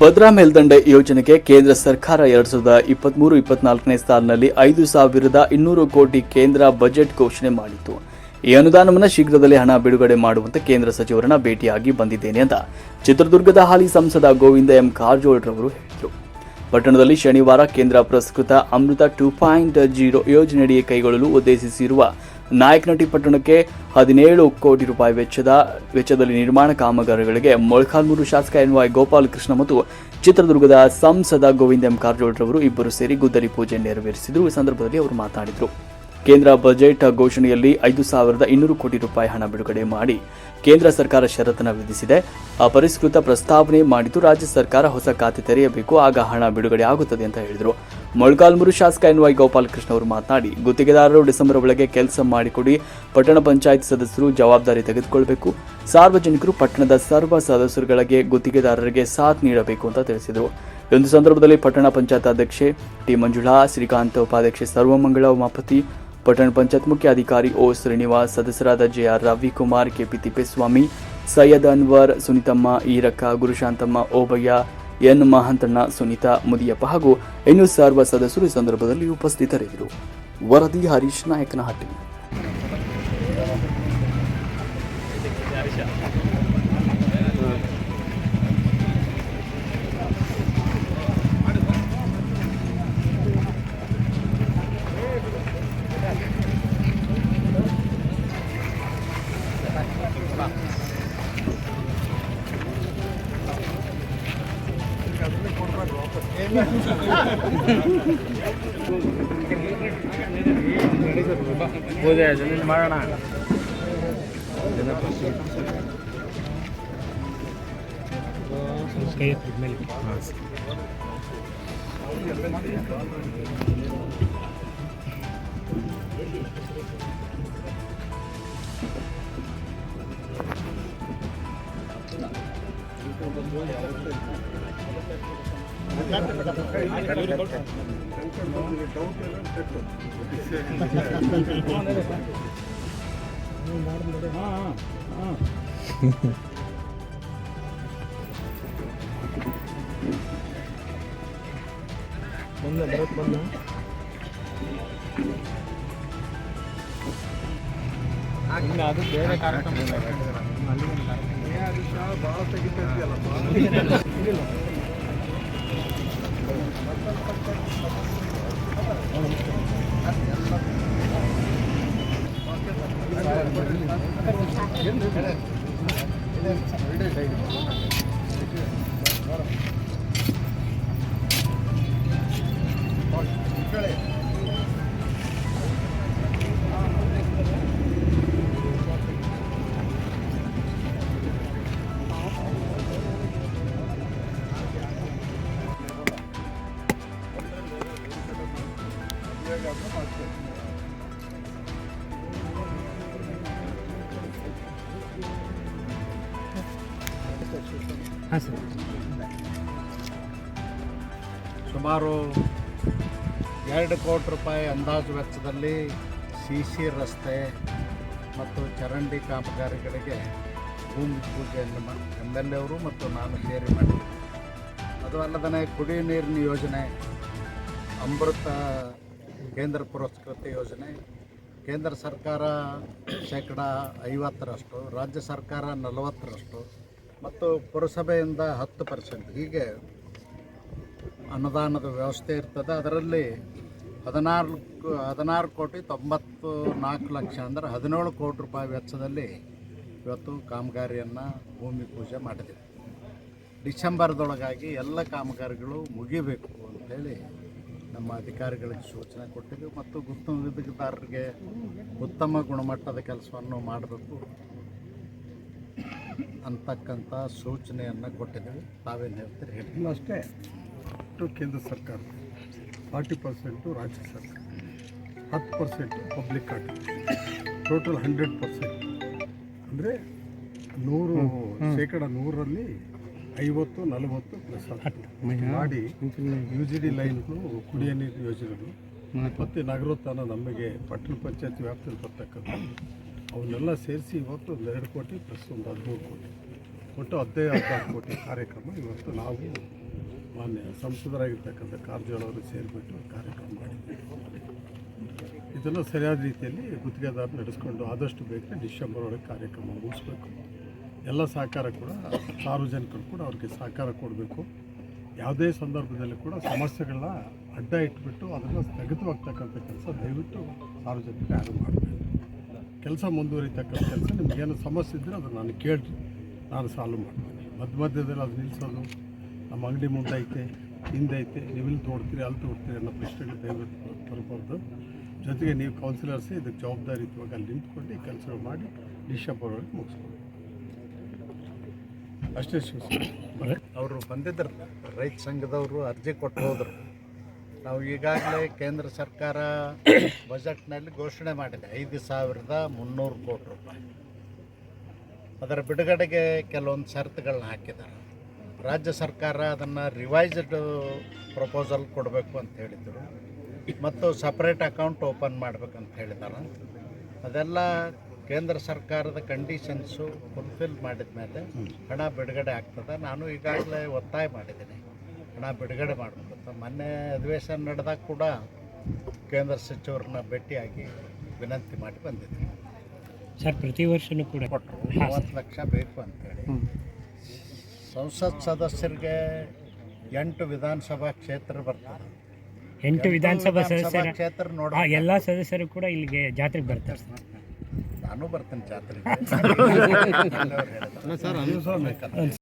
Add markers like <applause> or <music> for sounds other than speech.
ಭದ್ರಾ ಮೇಲ್ದಂಡೆ ಯೋಜನೆಗೆ ಕೇಂದ್ರ ಸರ್ಕಾರ ಎರಡ್ ಸಾವಿರದ ಇಪ್ಪತ್ಮೂರು, ಇಪ್ಪತ್ನಾಲ್ಕನೇ ಸಾಲಿನಲ್ಲಿ ಐದು ಸಾವಿರದ ಇನ್ನೂರು ಕೋಟಿ ಕೇಂದ್ರ ಬಜೆಟ್ ಘೋಷಣೆ ಮಾಡಿತ್ತು. ಈ ಅನುದಾನವನ್ನು ಶೀಘ್ರದಲ್ಲೇ ಹಣ ಬಿಡುಗಡೆ ಮಾಡುವಂತೆ ಕೇಂದ್ರ ಸಚಿವರನ್ನ ಭೇಟಿಯಾಗಿ ಬಂದಿದ್ದೇನೆ ಅಂತ ಚಿತ್ರದುರ್ಗದ ಹಾಲಿ ಸಂಸದ ಗೋವಿಂದ ಎಂ ಕಾರಜೋಳ್ ರವರು ಹೇಳಿದರು. ಪಟ್ಟಣದಲ್ಲಿ ಶನಿವಾರ ಕೇಂದ್ರ ಪುರಸ್ಕೃತ ಅಮೃತ ಟೂ ಪಾಯಿಂಟ್ ಜೀರೋ ಯೋಜನೆಯಡಿ ಕೈಗೊಳ್ಳಲು ಉದ್ದೇಶಿಸಿರುವ ನಾಯಕನಹಟ್ಟಿ ಪಟ್ಟಣಕ್ಕೆ ಹದಿನೇಳು ಕೋಟಿ ರೂಪಾಯಿ ವೆಚ್ಚದ, ವೆಚ್ಚದಲ್ಲಿ ನಿರ್ಮಾಣ ಕಾಮಗಾರಿಗಳಿಗೆ ಮೊಳಕಾಲ್ಮೂರು ಶಾಸಕ ಎನ್ ವೈ ಗೋಪಾಲಕೃಷ್ಣ ಮತ್ತು ಚಿತ್ರದುರ್ಗದ ಸಂಸದ ಗೋವಿಂದ ಎಂ ಕಾರಜೋಳರವರು ಇಬ್ಬರು ಸೇರಿ ಗುದ್ದಲಿ ಪೂಜೆ ನೆರವೇರಿಸಿದರು. ಈ ಸಂದರ್ಭದಲ್ಲಿ ಅವರು ಮಾತನಾಡಿದರು. ಕೇಂದ್ರ ಬಜೆಟ್ ಘೋಷಣೆಯಲ್ಲಿ ಐದು ಸಾವಿರದ ಇನ್ನೂರು ಕೋಟಿ ರೂಪಾಯಿ ಹಣ ಬಿಡುಗಡೆ ಮಾಡಿ ಕೇಂದ್ರ ಸರ್ಕಾರ ಷರತ್ತನ್ನು ವಿಧಿಸಿದೆ. ಅಪರಿಷ್ಕೃತ ಪ್ರಸ್ತಾವನೆ ಮಾಡಿದ್ದು ರಾಜ್ಯ ಸರ್ಕಾರ ಹೊಸ ಖಾತೆ ತೆರೆಯಬೇಕು, ಆಗ ಹಣ ಬಿಡುಗಡೆ ಆಗುತ್ತದೆ ಅಂತ ಹೇಳಿದರು. ಮೊಳಕಾಲ್ಮೂರು ಶಾಸಕ ಎನ್ ವೈ ಗೋಪಾಲಕೃಷ್ಣ ಅವರು ಮಾತನಾಡಿ, ಗುತ್ತಿಗೆದಾರರು ಡಿಸೆಂಬರ್ ಒಳಗೆ ಕೆಲಸ ಮಾಡಿಕೊಡಿ, ಪಟ್ಟಣ ಪಂಚಾಯತ್ ಸದಸ್ಯರು ಜವಾಬ್ದಾರಿ ತೆಗೆದುಕೊಳ್ಳಬೇಕು ಸಾರ್ವಜನಿಕರು ಪಟ್ಟಣದ ಸರ್ವ ಸದಸ್ಯರುಗಳಿಗೆ ಗುತ್ತಿಗೆದಾರರಿಗೆ ಸಾಥ್ ನೀಡಬೇಕು ಅಂತ ತಿಳಿಸಿದರು. ಒಂದು ಸಂದರ್ಭದಲ್ಲಿ ಪಟ್ಟಣ ಪಂಚಾಯತ್ ಅಧ್ಯಕ್ಷೆ ಟಿ ಮಂಜುಳಾ, ಶ್ರೀಕಾಂತ್ ಉಪಾಧ್ಯಕ್ಷೆ ಸರ್ವಮಂಗಳ ಉಮಾಪತಿ ಪಟ್ಟಣ ಪಂಚಾಯತ್ ಮುಖ್ಯ ಅಧಿಕಾರಿ ಓ ಶ್ರೀನಿವಾಸ್, ಸದಸ್ಯರಾದ JR Ravikumar KP Thippeswamy, Syed Anwar, Sunithamma, Eerakka, Gurushanthamma, Obaiah, N Mahanthanna, Sunitha, Mudiyappa ಹಾಗೂ ಇನ್ನು ಸರ್ವ ಸದಸ್ಯರು ಈ ಸಂದರ್ಭದಲ್ಲಿ ಉಪಸ್ಥಿತರಿದ್ದರು. ವರದಿ ಹರೀಶ್ ನಾಯಕನಹಟ್ಟಿ. ಪೂಜೆ ಜಮೀನು ಮಾಡೋಣ ಕೈ ಮೇಲೆ <laughs> ಬಂದ ಬರತ್ ಬಂದ ಇನ್ನು ಅದು ಬೇರೆ ಕಾರ್ಯಕ್ರಮ. ಅಲ್ಲಿ ಒಂದು ಕಾರ್ಯಕ್ರಮ. ಹಾಂ ಸುಮಾರು ಎರಡು ಕೋಟಿ ರೂಪಾಯಿ ಅಂದಾಜು ವೆಚ್ಚದಲ್ಲಿ ಸಿ ಸಿ ರಸ್ತೆ ಮತ್ತು ಚರಂಡಿ ಕಾಮಗಾರಿಗಳಿಗೆ ಭೂಮಿ ಪೂಜೆಯನ್ನು ಎಂ ಎಲ್ ಅವರು ಮತ್ತು ನಾನು ಸೇರಿ ಮಾಡಿದೆ ಅದು ಅಲ್ಲದೇ ಕುಡಿಯುವ ನೀರಿನ ಯೋಜನೆ, ಅಮೃತ ಕೇಂದ್ರ ಪುರಸ್ಕೃತ ಯೋಜನೆ, ಕೇಂದ್ರ ಸರ್ಕಾರ ಶೇಕಡ ಐವತ್ತರಷ್ಟು, ರಾಜ್ಯ ಸರ್ಕಾರ ನಲವತ್ತರಷ್ಟು ಮತ್ತು ಪುರಸಭೆಯಿಂದ ಹತ್ತು ಪರ್ಸೆಂಟ್. ಹೀಗೆ ಅನುದಾನದ ವ್ಯವಸ್ಥೆ ಇರ್ತದೆ. ಅದರಲ್ಲಿ ಹದಿನಾಲ್ಕು, ಹದಿನಾರು ಕೋಟಿ ತೊಂಬತ್ತು ನಾಲ್ಕು ಲಕ್ಷ ಅಂದರೆ ಹದಿನೇಳು ಕೋಟಿ ರೂಪಾಯಿ ವೆಚ್ಚದಲ್ಲಿ ಇವತ್ತು ಕಾಮಗಾರಿಯನ್ನು ಭೂಮಿ ಪೂಜೆ ಮಾಡಿದೆವು ಡಿಸೆಂಬರ್ದೊಳಗಾಗಿ ಎಲ್ಲ ಕಾಮಗಾರಿಗಳು ಮುಗಿಬೇಕು ಅಂತೇಳಿ ನಮ್ಮ ಅಧಿಕಾರಿಗಳಿಗೆ ಸೂಚನೆ ಕೊಟ್ಟಿದ್ದೆವು. ಮತ್ತು ಗುತ್ತಿಗೆದಾರರಿಗೆ ಉತ್ತಮ ಗುಣಮಟ್ಟದ ಕೆಲಸವನ್ನು ಮಾಡಬೇಕು. ಅಂತಕ್ಕಂಥ ಸೂಚನೆಯನ್ನು ಕೊಟ್ಟಿದ್ದೀವಿ. ತಾವೇನು ಹೇಳ್ತೀರಿ? ಹೇಳಿ. ಇಲ್ಲ ಅಷ್ಟೇ. ಟು ಕೇಂದ್ರ ಸರ್ಕಾರ ಫಾರ್ಟಿ ಪರ್ಸೆಂಟು ರಾಜ್ಯ ಸರ್ಕಾರ. ಹತ್ತು percent public card total hundred percent. ಅಂದರೆ ನೂರು ಶೇಕಡ ನೂರರಲ್ಲಿ ಐವತ್ತು ನಲವತ್ತು ಪ್ಲಸ್ ಮಾಡಿ ಯು ಜಿ ಡಿ ಲೈನ್ಗಳು ಕುಡಿಯೋ ನೀರು ಯೋಜನೆಗಳು. ಮತ್ತು ನಗರೋತ್ಥಾನ ನಮಗೆ ಪಟ್ಟಣ ಪಂಚಾಯತ್ ವ್ಯಾಪ್ತಿಯಲ್ಲಿ ಬರ್ತಕ್ಕಂಥ ಅವನ್ನೆಲ್ಲ ಸೇರಿಸಿ ಇವತ್ತು ಒಂದು ಎರಡು ಕೋಟಿ, ಪ್ಲಸ್ ಒಂದು ಹದಿಮೂರು ಕೋಟಿ. ಒಟ್ಟು ಹದಿನೈದು ಹದಿನಾರು ಕೋಟಿ ಕಾರ್ಯಕ್ರಮ ಇವತ್ತು ನಾವು ಮಾನ್ಯ ಸಂಸದರಾಗಿರ್ತಕ್ಕಂಥ ಕಾರಜೋಳವರು ಸೇರಿಬಿಟ್ಟು ಕಾರ್ಯಕ್ರಮ ಮಾಡಿದ್ದೀವಿ. ಇದನ್ನು ಸರಿಯಾದ ರೀತಿಯಲ್ಲಿ ಗುತ್ತಿಗೆದಾರ ನಡೆಸ್ಕೊಂಡು ಆದಷ್ಟು ಬೇಗ ಡಿಸೆಂಬರ್ ಒಳಗೆ ಕಾರ್ಯಕ್ರಮ ಮುಗಿಸ್ಬೇಕು. ಎಲ್ಲ ಸಹಕಾರ ಕೂಡ ಸಾರ್ವಜನಿಕರು ಕೂಡ ಅವ್ರಿಗೆ ಸಹಕಾರ ಕೊಡಬೇಕು. ಯಾವುದೇ ಸಂದರ್ಭದಲ್ಲಿ ಕೂಡ ಸಮಸ್ಯೆಗಳನ್ನ ಅಡ್ಡ ಇಟ್ಬಿಟ್ಟು ಅದನ್ನು ಸ್ಥಗಿತವಾಗ್ತಕ್ಕಂಥ ಕೆಲಸ ದಯವಿಟ್ಟು ಸಾರ್ವಜನಿಕರು ಯಾರು ಮಾಡಬೇಕು. ಕೆಲಸ ಮುಂದುವರಿತಕ್ಕಂಥ ಕೆಲಸ ನಿಮಗೇನು ಸಮಸ್ಯೆ ಇದ್ದರೆ ಅದು ನಾನು ಕೇಳಿ ನಾನು ಸಾಲ್ವ್ ಮಾಡ್ತೀನಿ. ಮಧ್ಯ ಮಧ್ಯದಲ್ಲಿ ಅದು ನಿಲ್ಲಿಸೋದು ನಮ್ಮ ಅಂಗಡಿ ಮುಂದೈತೆ, ಹಿಂದೈತೆ, ನೀವು ಇಲ್ಲಿ ತೋಡ್ತೀರಿ, ಅಲ್ಲಿ ತೋಡ್ತೀರಿ ಅನ್ನೋ ಪ್ರಶ್ನೆಗಳು ದಯವಿಟ್ಟು ತರಬಾರ್ದು. ಜೊತೆಗೆ ನೀವು ಕೌನ್ಸಿಲರ್ಸ್ ಇದಕ್ಕೆ ಜವಾಬ್ದಾರಿಯುತವಾಗಿ ಅಲ್ಲಿ ನಿಂತ್ಕೊಂಡು ಈ ಮಾಡಿ ಡಿಸೆಂಬರ್ ಒಳಗೆ ಮುಗಿಸ್ಕೊಂಡು ಅಷ್ಟೇ ಶಿವಸೇನೆ ಅವರು ಬಂದಿದ್ದರು ರೈತ ಸಂಘದವರು ಅರ್ಜಿ ಕೊಟ್ಟು ಹೋದರು. ನಾವು ಈಗಾಗಲೇ ಕೇಂದ್ರ ಸರ್ಕಾರ ಬಜೆಟ್ನಲ್ಲಿ ಘೋಷಣೆ ಮಾಡಿದೆ, ಐದು ಸಾವಿರದ ಮುನ್ನೂರು ಕೋಟಿ ರೂಪಾಯಿ. ಅದರ ಬಿಡುಗಡೆಗೆ ಕೆಲವೊಂದು ಷರತ್ತುಗಳನ್ನ ಹಾಕಿದ್ದಾರೆ. ರಾಜ್ಯ ಸರ್ಕಾರ ಅದನ್ನು ರಿವೈಸ್ಡ್ ಪ್ರಪೋಸಲ್ ಕೊಡಬೇಕು ಅಂತ ಹೇಳಿದರು. ಮತ್ತು ಸಪ್ರೇಟ್ ಅಕೌಂಟ್ ಓಪನ್ ಮಾಡಬೇಕಂತ ಹೇಳಿದ್ದಾರೆ. ಅದೆಲ್ಲ ಕೇಂದ್ರ ಸರ್ಕಾರದ ಕಂಡೀಷನ್ಸು ಫುಲ್ಫಿಲ್ ಮಾಡಿದ ಮೇಲೆ ಹಣ ಬಿಡುಗಡೆ ಆಗ್ತದೆ. ನಾನು ಈಗಾಗಲೇ ಒತ್ತಾಯ ಮಾಡಿದ್ದೀನಿ. ಹಣ ಬಿಡುಗಡೆ ಮಾಡಬೇಕು. ಮೊನ್ನೆ ಅಧಿವೇಶನ ನಡೆದಾಗ ಕೂಡ ಕೇಂದ್ರ ಸಚಿವರನ್ನ ಭೇಟಿಯಾಗಿ ವಿನಂತಿ ಮಾಡಿ ಬಂದಿದ್ದೀನಿ ಸರ್ ಪ್ರತಿ ವರ್ಷನೂ ಕೂಡ ಕೊಟ್ಟರು. ಮೂವತ್ತು ಲಕ್ಷ ಬೇಕು ಅಂತೇಳಿ. ಸಂಸತ್ ಸದಸ್ಯರಿಗೆ ಎಂಟು ವಿಧಾನಸಭಾ ಕ್ಷೇತ್ರ ಬರ್ತದೆ. ಎಂಟು ವಿಧಾನಸಭಾ ಸದಸ್ಯರ ಕ್ಷೇತ್ರ ನೋಡ ಎಲ್ಲ ಸದಸ್ಯರು ಕೂಡ ಇಲ್ಲಿಗೆ ಜಾತ್ರೆಗೆ ಬರ್ತಾರೆ ಸರ್. ನಾನು ಬರ್ತೇನೆ ಜಾತ್ರೆಗೆ. <laughs>